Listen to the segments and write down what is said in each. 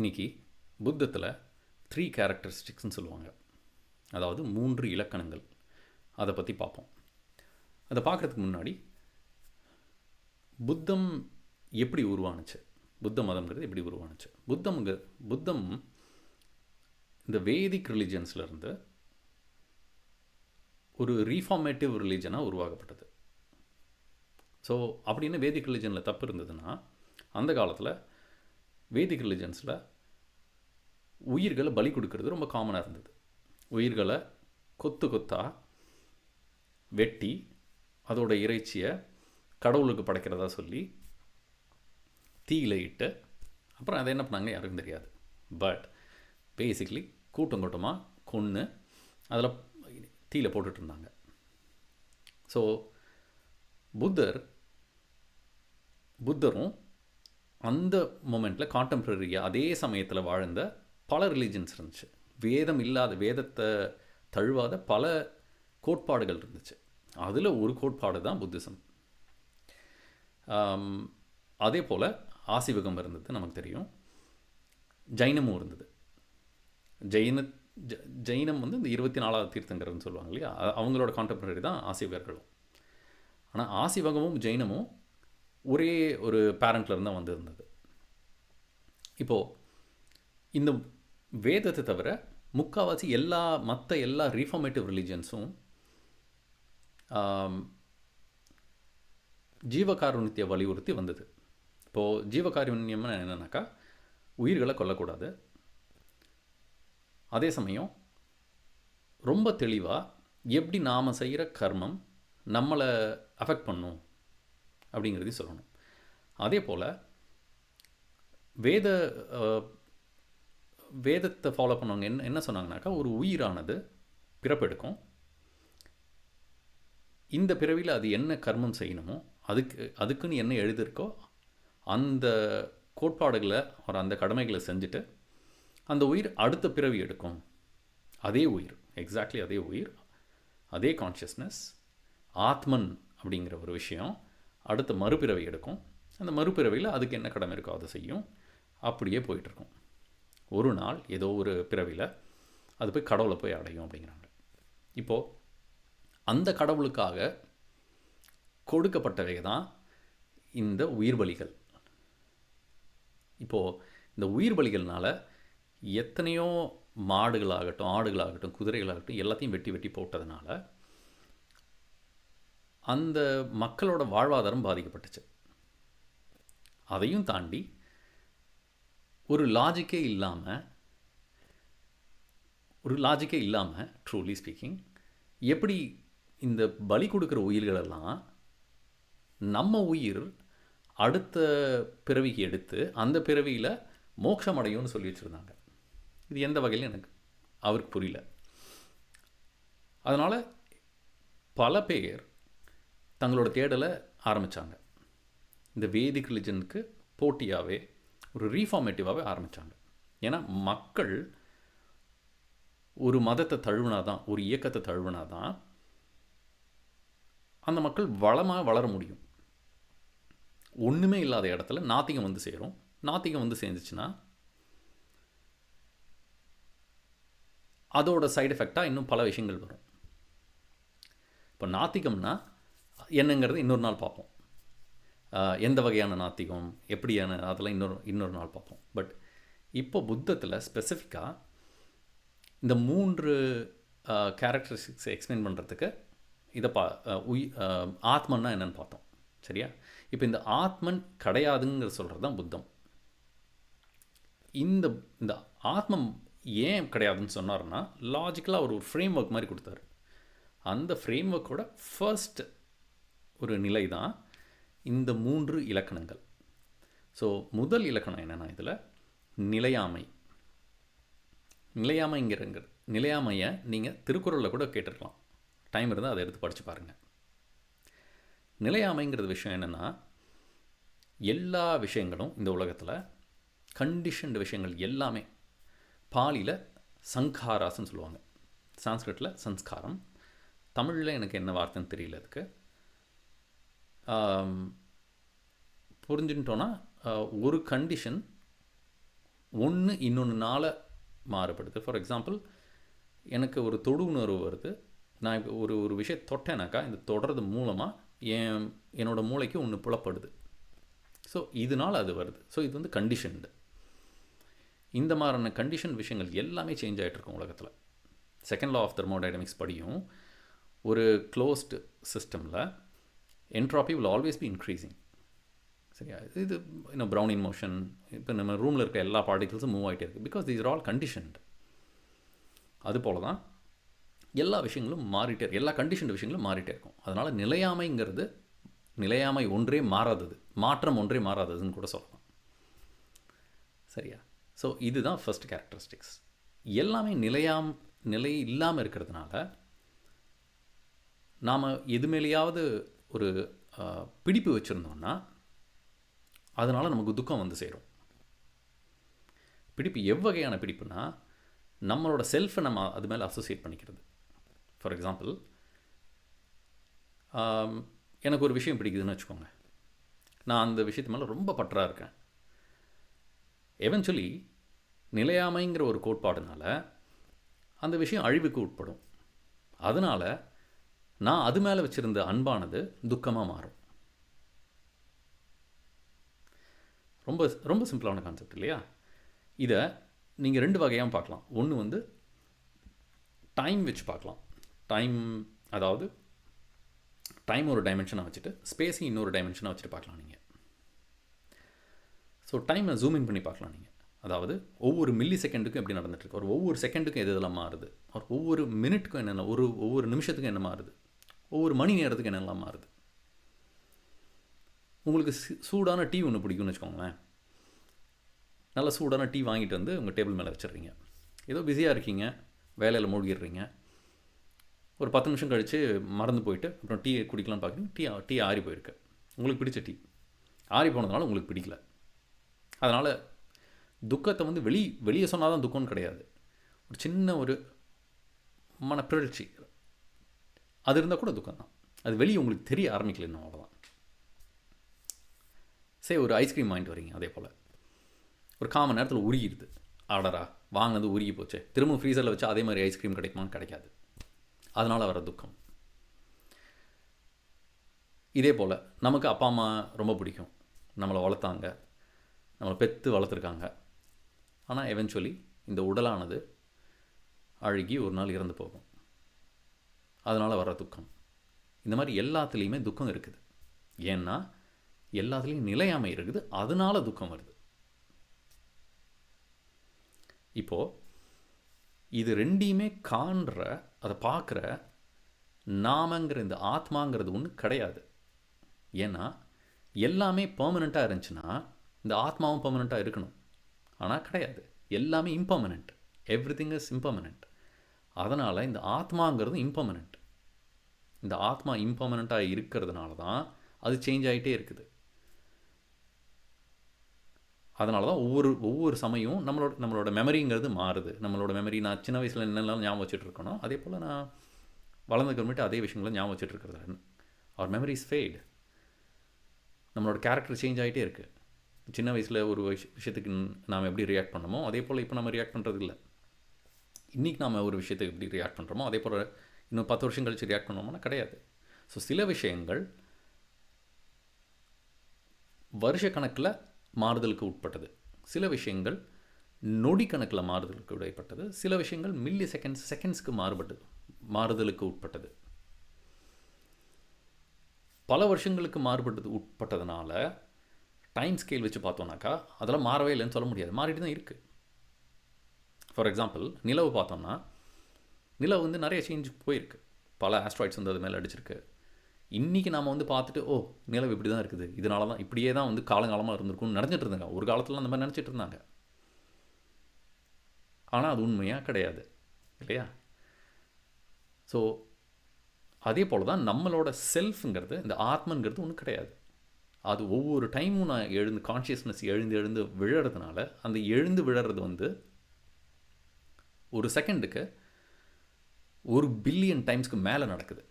இன்றைக்கி புத்தத்தில் த்ரீ கேரக்டரிஸ்டிக்ஸ்னு சொல்லுவாங்க. அதாவது மூன்று இலக்கணங்கள். அதை பற்றி பார்ப்போம் அதை பார்க்குறதுக்கு முன்னாடி புத்தம் எப்படி உருவானுச்சு? புத்த மதம்ங்கிறது எப்படி உருவானுச்சு? புத்தம்ங்க புத்தம் இந்த வேதிக் ரிலிஜன்ஸ்லேருந்து ஒரு ரீஃபார்மேட்டிவ் ரிலீஜனாக உருவாக்கப்பட்டது. ஸோ அப்படின்னு வேதிக் ரிலிஜனில் தப்பு இருந்ததுன்னா அந்த காலத்தில் வேதிக் ரிலிஜன்ஸில் உயிர்களை பலி கொடுக்கறது ரொம்ப காமனாக இருந்தது. உயிர்களை கொத்து கொத்தாக வெட்டி அதோட இறைச்சியை கடவுளுக்கு படைக்கிறதா சொல்லி தீயில இட்டு அப்புறம் அதை என்ன பண்ணாங்க யாருக்கும் தெரியாது. பட் பேசிக்லி கூட்டம் கூட்டமாக கொன்று அதில் தீயில போட்டுட்டு இருந்தாங்க. ஸோ புத்தர் புத்தரும் அந்த மூமெண்ட்டில் கான்டெம்ப்ரரியாக அதே சமயத்தில் வாழ்ந்த பல ரிலீஜன்ஸ் இருந்துச்சு. வேதம் இல்லாத வேதத்தை தழுவாத பல கோட்பாடுகள் இருந்துச்சு. அதில் ஒரு கோட்பாடு தான் புத்திசம். அதே போல் ஆசிவகம் இருந்தது நமக்கு தெரியும். ஜைனமும் இருந்தது. ஜெயின ஜ- ஜெயினம் வந்து இந்த இருபத்தி நாலாவது தீர்த்தங்கர்னு சொல்லுவாங்க இல்லையா? அவங்களோட கான்டெம்பரரி தான் ஆசிவகர்களும். ஆனால் ஆசிவகமும் ஜெயினமும் ஒரே ஒரு பேரண்ட்லேருந்து தான் வந்திருந்தது. இப்போது இந்த வேதத்தை தவிர முக்கால்வாசி எல்லா மற்ற எல்லா ரீஃபார்மேட்டிவ் ரிலீஜன்ஸும் ஜீவகாருண்யத்தை வலியுறுத்தி வந்தது. இப்போது ஜீவகாருண்யம்னு என்னன்னாக்கா உயிர்களை கொல்லக்கூடாது. அதே சமயம் ரொம்ப தெளிவாக எப்படி நாம் செய்கிற கர்மம் நம்மளை அஃபெக்ட் பண்ணும்? அப்படிங்கிறதையும் சொல்லணும். அதே போல் வேத வேதத்தை ஃபாலோ பண்ணவங்க என்ன என்ன சொன்னாங்கனாக்கா ஒரு உயிரானது பிறப்பெடுக்கும். இந்த பிறவியில் அது என்ன கர்மம் செய்யணுமோ அதுக்கு அதுக்குன்னு என்ன எழுதியிருக்கோ அந்த கோட்பாடுகளை ஒரு அந்த கடமைகளை செஞ்சுட்டு அந்த உயிர் அடுத்த பிறவி எடுக்கும். அதே உயிர் எக்ஸாக்ட்லி அதே உயிர் அதே கான்ஷியஸ்னஸ் ஆத்மன் அப்படிங்கிற ஒரு விஷயம். அடுத்த மறுபிறவை எடுக்கும். அந்த மறுபிறவியில் அதுக்கு என்ன கடமை இருக்கோ அதை செய்யும். அப்படியே போயிட்டுருக்கும் ஒரு நாள் ஏதோ ஒரு பிறவியில் அது போய் கடவுளை போய் அடையும் அப்படிங்கிறாங்க. இப்போது அந்த கடவுளுக்காக கொடுக்கப்பட்டவை தான் இந்த உயிர் பலிகள். இப்போது இந்த உயிர் பலிகள்னால் எத்தனையோ மாடுகளாகட்டும் ஆடுகளாகட்டும் குதிரைகளாகட்டும் எல்லாத்தையும் வெட்டி வெட்டி போட்டதுனால அந்த மக்களோட வாழ்வாதாரம் பாதிக்கப்பட்டுச்சு. அதையும் தாண்டி ஒரு லாஜிக்கே இல்லாமல் ஒரு லாஜிக்கே இல்லாமல் ட்ரூலி ஸ்பீக்கிங் எப்படி இந்த பலி கொடுக்குற உயிர்களெல்லாம் நம்ம உயிர் அடுத்த பிறவிக்கு எடுத்து அந்த பிறவியில் மோட்சம் அடையும்னு சொல்லி வச்சுருந்தாங்க. இது எந்த வகையிலும் எனக்கு அவருக்கு புரியல. அதனால் பல பேர் தங்களோட தேடலை ஆரம்பித்தாங்க இந்த வேதிக் ரிலிஜனுக்கு போட்டியாகவே ஒரு ரீஃபார்மேட்டிவாகவே ஆரம்பித்தாங்க ஏன்னா மக்கள் ஒரு மதத்தை தழுவினாதான் ஒரு இயக்கத்தை தழுவினாதான் அந்த மக்கள் வளமாக வளர முடியும். ஒன்றுமே இல்லாத இடத்துல நாத்திகம் வந்து சேரும். நாத்திகம் வந்து சேர்ந்துச்சுன்னா அதோட சைடு எஃபெக்டாக இன்னும் பல விஷயங்கள் வரும். இப்போ நாத்திகம்னா என்னங்கிறது இன்னொரு நாள் பார்ப்போம். எந்த வகையான நாத்திகம் எப்படியான அதெல்லாம் இன்னொரு இன்னொரு நாள் பார்ப்போம். பட் இப்போ புத்தத்தில் ஸ்பெசிஃபிக்காக இந்த மூன்று கேரக்டரிஸ்டிக்ஸை எக்ஸ்பிளைன் பண்ணுறதுக்கு இதை பா உய் ஆத்மன்னா என்னென்னு பார்த்தோம். சரியா? இப்போ இந்த ஆத்மன் கிடையாதுங்கிற சொல்கிறது தான் புத்தம். இந்த இந்த ஆத்மம் ஏன் கிடையாதுன்னு சொன்னார்னா லாஜிக்கலாக அவர் ஒரு ஃப்ரேம் ஒர்க் மாதிரி கொடுத்தாரு. அந்த ஃப்ரேம் ஒர்க்கோட ஃபர்ஸ்ட் ஒரு நிலை தான் இந்த மூன்று இலக்கணங்கள். ஸோ முதல் இலக்கணம் என்னென்னா இதில் நிலையாமை. நிலையாமைங்கிறங்கிற நிலையாமையை நீங்கள் திருக்குறளில் கூட கேட்டிருக்கலாம். டைம் இருந்தால் அதை எடுத்து படித்து பாருங்கள் நிலையாமைங்கிறது விஷயம் என்னென்னா எல்லா விஷயங்களும் இந்த உலகத்தில் கண்டிஷன்டு விஷயங்கள் எல்லாமே பாலியில் சங்காராசுன்னு சொல்லுவாங்க. சான்ஸ்கிரிட்டில் சன்ஸ்காரம் தமிழில் எனக்கு என்ன வார்த்தைன்னு தெரியல அதுக்கு. புரிஞ்சுட்டோன்னா ஒரு கண்டிஷன் ஒன்று இன்னொன்றுனால மாறுபடுது. ஃபார் எக்ஸாம்பிள் எனக்கு ஒரு தொடு உணர்வு வருது. நான் இப்போ ஒரு ஒரு விஷயம் தொட்டேனாக்கா இந்த தொடர்றது மூலமாக என் என்னோடய மூளைக்கு ஒன்று புலப்படுது. ஸோ இதனால் அது வருது. ஸோ இது வந்து கண்டிஷன்டு இந்த மாதிரியான கண்டிஷன் விஷயங்கள் எல்லாமே சேஞ்ச் ஆகிட்டு இருக்கும் உலகத்தில். செகண்ட் லா ஆஃப் தெர்மோடைனமிக்ஸ் படியும். ஒரு க்ளோஸ்டு சிஸ்டமில் entropy will always be increasing சரியா? இது இன்னும் ப்ரௌன் இன் மோஷன் இப்போ நம்ம ரூமில் இருக்க எல்லா பார்ட்டிகல்ஸும் மூவ் ஆகிட்டே இருக்குது because these are all conditioned அது போல தான் எல்லா விஷயங்களும் மாறிட்டே எல்லா கண்டிஷன் விஷயங்களும் மாறிட்டே இருக்கும். அதனால் நிலையாமைங்கிறது நிலையாமை ஒன்றே மாறாதது. மாற்றம் ஒன்றே மாறாததுன்னு கூட சொல்லலாம். சரியா? ஸோ இதுதான் ஃபஸ்ட் கேரக்டரிஸ்டிக்ஸ் எல்லாமே நிலையாம் நிலை இல்லாமல் இருக்கிறதுனால நாம் எது மேலேயாவது ஒரு பிடிப்பு வச்சுருந்தோம்னா அதனால் நமக்கு துக்கம் வந்து சேரும். பிடிப்பு எவ்வகையான பிடிப்புனா நம்மளோட செல்ஃபை நம்ம அது மேலே அசோசியேட் பண்ணிக்கிறது. ஃபார் எக்ஸாம்பிள் எனக்கு ஒரு விஷயம் பிடிக்குதுன்னு வச்சுக்கோங்க. நான் அந்த விஷயத்து மேலே ரொம்ப பற்றாக இருக்கேன். எவென்ச்சுவலி நிலையாமைங்கிற ஒரு கோட்பாடுனால அந்த விஷயம் அழிவுக்கு உட்படும். அதனால் நான் அது மேலே வச்சுருந்த அன்பானது துக்கமாக மாறும். ரொம்ப ரொம்ப சிம்பிளான கான்செப்ட் இல்லையா? இதை நீங்கள் ரெண்டு வகையாக பார்க்கலாம். ஒன்று வந்து டைம் வச்சு பார்க்கலாம். டைம் அதாவது டைம் ஒரு டைமென்ஷனாக வச்சுட்டு ஸ்பேஸையும் இன்னொரு டைமென்ஷனாக வச்சுட்டு பார்க்கலாம் நீங்கள் ஸோ டைமை ஜூம் இன் பண்ணி பார்க்கலாம் நீங்கள் அதாவது ஒவ்வொரு மில்லி செகண்டுக்கும் எப்படி நடந்துட்டுருக்கு ஒரு ஒவ்வொரு செகண்டுக்கும் எது இதெல்லாம் மாறுது? ஒரு ஒவ்வொரு மினிட்டுக்கும் என்னென்ன ஒரு ஒவ்வொரு நிமிஷத்துக்கும் என்ன மாறுது? ஒவ்வொரு மணி நேரத்துக்கு என்னெல்லாம் மாறுது? உங்களுக்கு சூடான டீ ஒன்று பிடிக்கும்னு வச்சுக்கோங்களேன். நல்ல சூடான டீ வாங்கிட்டு வந்து உங்கள் டேபிள் மேலே வச்சிடுறீங்க. ஏதோ பிஸியாக இருக்கீங்க வேலையில் மூழ்கிடுறீங்க. ஒரு பத்து நிமிஷம் கழித்து மறந்து போயிட்டு அப்புறம் டீ குடிக்கலாம்னு பார்க்குறீங்க டீ டீ ஆறி போயிருக்கு. உங்களுக்கு பிடிச்ச டீ. ஆறி போனதுனால உங்களுக்கு பிடிக்கல. அதனால் துக்கத்தை வந்து வெளி வெளியே சொன்னால் தான் துக்கம்னு கிடையாது. ஒரு சின்ன ஒரு மனப்பிறழ்ச்சி அது இருந்தால் கூட துக்கம் தான். அது வெளியே உங்களுக்கு தெரிய ஆரம்பிக்கல இன்னும் அவ்வளோதான் சரி ஒரு ஐஸ்கிரீம் வாங்கிட்டு வரீங்க அதே போல். ஒரு காமன் நேரத்தில் உருகிடுது. ஆர்டரா வாங்கினது உருகி போச்சு. திரும்ப ஃப்ரீசரில் வச்சு அதே மாதிரி ஐஸ்கிரீம் கிடைக்குமான்னு கிடைக்காது. அதனால் வர துக்கம். இதே போல் நமக்கு அப்பா அம்மா ரொம்ப பிடிக்கும். நம்மளை வளர்த்தாங்க. நம்மளை பெற்று வளர்த்துருக்காங்க. ஆனால் எவென்ச்சுவலி இந்த உடலானது அழுகி ஒரு நாள் இறந்து போகும். அதனால் வர துக்கம். இந்த மாதிரி எல்லாத்துலேயுமே துக்கம் இருக்குது. ஏன்னா எல்லாத்துலேயும் நிலையாமை இருக்குது. அதனால் துக்கம் வருது. இப்போது இது ரெண்டையுமே காண்ற அதை பார்க்குற நாமங்கிற இந்த ஆத்மாங்கிறது ஒன்று கிடையாது. ஏன்னா எல்லாமே பெர்மனெண்ட்டாக இருந்துச்சுன்னா இந்த ஆத்மாவும் பெர்மனெண்ட்டாக இருக்கணும். ஆனால் கிடையாது. எல்லாமே impermanent everything is impermanent அதனால் இந்த ஆத்மாங்கிறது இம்பர்மனெண்ட் இந்த ஆத்மா இம்பர்மனெண்ட்டாக இருக்கிறதுனால தான் அது சேஞ்ச் ஆகிட்டே இருக்குது. அதனால தான் ஒவ்வொரு ஒவ்வொரு சமயம் நம்மளோட நம்மளோட மெமரிங்கிறது மாறுது. நம்மளோட மெமரி நான் சின்ன வயசில் என்னெல்லாம் ஞாபகம் வச்சுட்டு இருக்கணும் அதே போல் நான் வளர்ந்துக்கிறமேட்டு அதே விஷயங்களும் ஞாபகம் வச்சுட்டு இருக்கிறது அவர் மெமரிஸ் ஃபெய்டு நம்மளோட கேரக்டர் சேஞ்ச் ஆகிட்டே இருக்குது சின்ன வயசில் ஒரு விஷயத்துக்கு நாம் எப்படி ரியாக்ட் பண்ணமோ அதே போல் இப்போ நம்ம ரியாக்ட் பண்ணுறது இல்லை இன்றைக்கி நாம் ஒரு விஷயத்துக்கு எப்படி ரியாக்ட் பண்ணுறோமோ அதே போல் இன்னும் பத்து வருஷம் கழிச்சு ரியாக்ட் பண்ணுவோம்னா கிடையாது. ஸோ சில விஷயங்கள் வருஷ கணக்கில் மாறுதலுக்கு உட்பட்டது. சில விஷயங்கள் நொடி கணக்கில் மாறுதலுக்கு உடைப்பட்டது சில விஷயங்கள் மில்லி செகண்ட்ஸ் செகண்ட்ஸ்க்கு மாறுபட்டது மாறுதலுக்கு உட்பட்டது. பல வருஷங்களுக்கு மாறுபட்டது உட்பட்டதுனால டைம் ஸ்கேல் வச்சு பார்த்தோன்னாக்கா அதெல்லாம் மாறவே இல்லைன்னு சொல்ல முடியாது. மாறிட்டு தான் இருக்குது ஃபார் எக்ஸாம்பிள் நிலவு பார்த்தோம்னா நிலவு வந்து நிறைய சேஞ்ச் போயிருக்கு. பல ஆஸ்ட்ராய்ட்ஸ் வந்து அது மேலே அடிச்சிருக்கு. இன்றைக்கி நாம் வந்து பார்த்துட்டு ஓ நிலவு இப்படி தான் இருக்குது. இதனால தான் இப்படியே தான் வந்து காலங்காலமாக இருந்திருக்கும்னு நினச்சிட்டு இருந்தாங்க. ஒரு காலத்தில் அந்த மாதிரி நினச்சிட்டு இருந்தாங்க. ஆனால் அது உண்மையாக கிடையாது. இல்லையா? ஸோ அதே போல் தான் நம்மளோட செல்ஃப்ங்கிறது இந்த ஆத்மங்கிறது ஒன்றும் கிடையாது. அது ஒவ்வொரு டைமும் நான் எழுந்து கான்ஷியஸ்னஸ் எழுந்து எழுந்து விழறதுனால அந்த எழுந்து விழறது வந்து ஒரு செகண்டுக்கு ஒரு பில்லியன் டைம்ஸ்க்கு மேலே நடக்குது.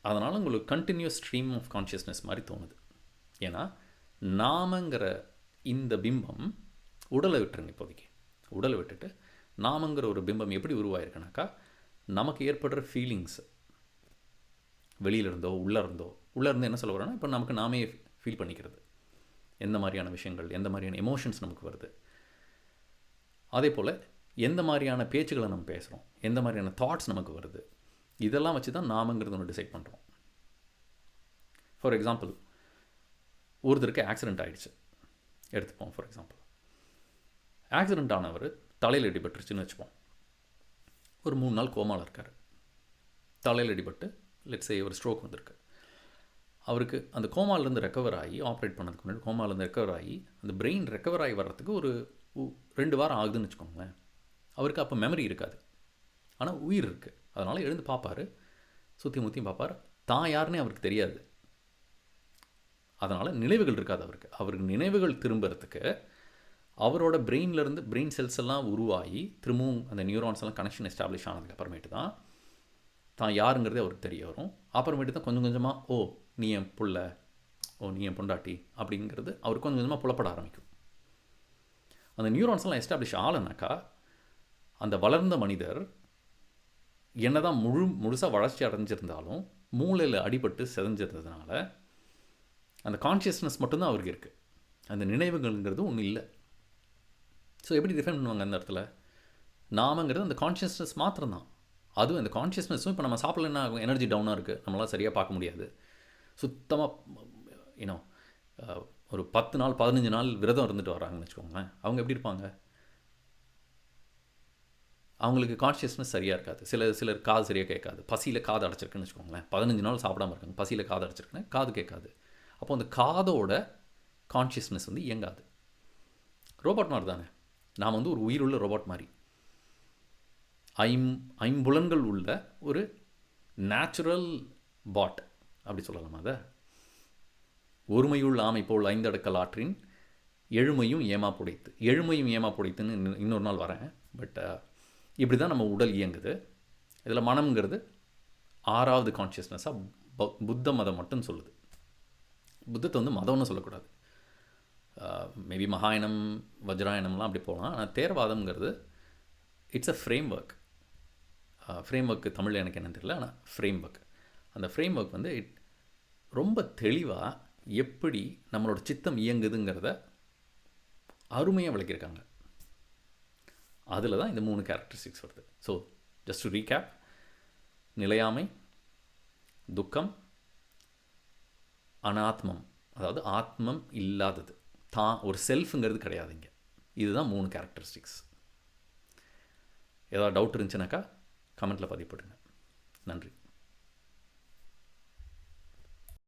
அதனால் உங்களுக்கு கண்டினியூஸ் ஸ்ட்ரீம் ஆஃப் கான்ஷியஸ்னஸ் மாதிரி தோணுது. ஏன்னா நாமங்கிற இந்த பிம்பம் உடலை விட்டுருங்க இப்போதைக்கு. உடலை விட்டுட்டு நாமங்கிற ஒரு பிம்பம் எப்படி உருவாயிருக்குனாக்கா நமக்கு ஏற்படுற ஃபீலிங்ஸ் வெளியில இருந்தோ உள்ளே இருந்தோ உள்ளே இருந்து என்ன சொல்ல வரோன்னா இப்போ நமக்கு நாமே ஃபீல் பண்ணிக்கிறது. எந்த மாதிரியான விஷயங்கள் எந்த மாதிரியான எமோஷன்ஸ் நமக்கு வருது. அதே போல் எந்த மாதிரியான பேச்சுகளை நம்ம பேசுகிறோம் எந்த மாதிரியான தாட்ஸ் நமக்கு வருது? இதெல்லாம் வச்சு தான் நாமங்கிறது ஒன்று டிசைட் பண்ணுறோம் ஃபார் எக்ஸாம்பிள் ஒருத்தருக்கு ஆக்சிடெண்ட் ஆகிடுச்சு எடுத்துப்போம் ஃபார் எக்ஸாம்பிள் ஆக்சிடெண்ட் ஆனவர் தலையில் அடிபட்டுருச்சுன்னு வச்சுப்போம். ஒரு மூணு நாள் கோமாவில் இருக்கார். தலையில் அடிபட்டு லெட்ஸ் ஒரு ஸ்ட்ரோக் வந்திருக்கு. அவருக்கு அந்த கோமாலேருந்து ரெக்கவர் ஆகி ஆப்ரேட் பண்ணதுக்கு முன்னாடி கோமாலேருந்து ரெக்கவர் ஆகி அந்த பிரெயின் ரெக்கவர் ஆகி வர்றதுக்கு ஒரு ரெண்டு வாரம் ஆகுதுன்னு வச்சுக்கோங்களேன். அவருக்கு அப்போ மெமரி இருக்காது. ஆனால் உயிர் இருக்குது அதனால் எழுந்து பார்ப்பார். சுற்றி முற்றியும் பார்ப்பார். தான் யாருன்னே அவருக்கு தெரியாது. அதனால் நினைவுகள் இருக்காது அவருக்கு. அவருக்கு நினைவுகள் திரும்புறதுக்கு அவரோட பிரெயின்லேருந்து பிரெயின் செல்ஸ் எல்லாம் உருவாகி திரும்பவும் அந்த நியூரான்ஸ் எல்லாம் கனெக்ஷன் எஸ்டாப்ளிஷ் ஆனதுக்கு அப்புறமேட்டு தான் தான் யாருங்கிறதே அவருக்கு தெரிய வரும். அப்புறமேட்டு தான் கொஞ்சம் கொஞ்சமாக ஓ நீ என் புள்ள. ஓ நீ என் பொண்டாட்டி. அப்படிங்கிறது அவருக்கு கொஞ்சம் கொஞ்சமாக புலப்பட ஆரம்பிக்கும். அந்த நியூரான்ஸ் எல்லாம் எஸ்டாப்ளிஷ் ஆகலைனாக்கா அந்த வளர்ந்த மனிதர் என்ன தான் முழு முழுசாக வளர்ச்சி அடைஞ்சிருந்தாலும் மூளையில் அடிபட்டு செதஞ்சிருந்ததுனால அந்த கான்ஷியஸ்னஸ் மட்டும்தான் அவருக்கு இருக்குது அந்த நினைவுகள்ங்கிறது ஒன்றும் இல்லை. ஸோ எப்படி டிஃபைன் பண்ணுவாங்க அந்த இடத்துல? நாமங்கிறது அந்த கான்ஷியஸ்னஸ் மாத்திரம்தான். அதுவும் அந்த கான்ஷியஸ்னஸும் இப்போ நம்ம சாப்பிடலன்னா எனர்ஜி டவுனாக இருக்குது நம்மளால் சரியாக பார்க்க முடியாது. சுத்தமாக யூனோ ஒரு பத்து நாள் பதினஞ்சு நாள் விரதம் இருந்துட்டு வராங்கன்னு வச்சுக்கோங்களேன். அவங்க எப்படி இருப்பாங்க? அவங்களுக்கு கான்ஷியஸ்னஸ் சரியாக இருக்காது. சில சிலர் காது சரியாக கேட்காது. பசியில் காது அடைச்சிருக்குன்னு வச்சுக்கோங்களேன். பதினஞ்சு நாள் சாப்பிடாம இருக்காங்க பசியில் காது அடைச்சிருக்குன்னு காது கேட்காது. அப்போ அந்த காதோட கான்ஷியஸ்னஸ் வந்து இயங்காது. ரோபோட் மாதிரி தானே. நாம் வந்து ஒரு உயிருள்ள ரோபோட் மாதிரி. ஐம் ஐம்புலன்கள் உள்ள ஒரு நேச்சுரல் பாட் அப்படி சொல்லலாமா அதை? ஒருமையுள் ஆமை போல் ஐந்தடக்கல் ஆற்றின் எழுமையும் ஏமா புடைத்து எழுமையும் ஏமா புடைத்துன்னு இன்னொரு நாள் வரேன். பட் இப்படி தான் நம்ம உடல் இயங்குது. இதில் மனம்ங்கிறது ஆறாவது கான்ஷியஸ்னஸாக புத்த மதம் மட்டும் சொல்லுது. புத்தத்தை வந்து மதம்னு சொல்லக்கூடாது. மேபி மகாயணம் வஜ்ராயணம்லாம் அப்படி போகலாம். ஆனால் தேர்வாதம்ங்கிறது it's a framework frame work Tamil எனக்கு என்னன்னு தெரியல ஆனால் ஃப்ரேம் ஒர்க் அந்த ஃப்ரேம் ஒர்க் வந்து இட் ரொம்ப தெளிவாக எப்படி நம்மளோட சித்தம் இயங்குதுங்கிறத அருமையாக விளக்கியிருக்காங்க. அதில் தான் இந்த மூணு கேரக்டரிஸ்டிக்ஸ் வருது. ஸோ ஜஸ்ட் டு ரீகேப் நிலையாமை துக்கம் அனாத்மம். அதாவது ஆத்மம் இல்லாதது. தான் ஒரு செல்ஃபுங்கிறது கிடையாது இங்கே. இதுதான் மூணு கேரக்டரிஸ்டிக்ஸ் ஏதாவது டவுட் இருந்துச்சுனாக்கா கமெண்ட்டில் பதிவு போடுங்க நன்றி.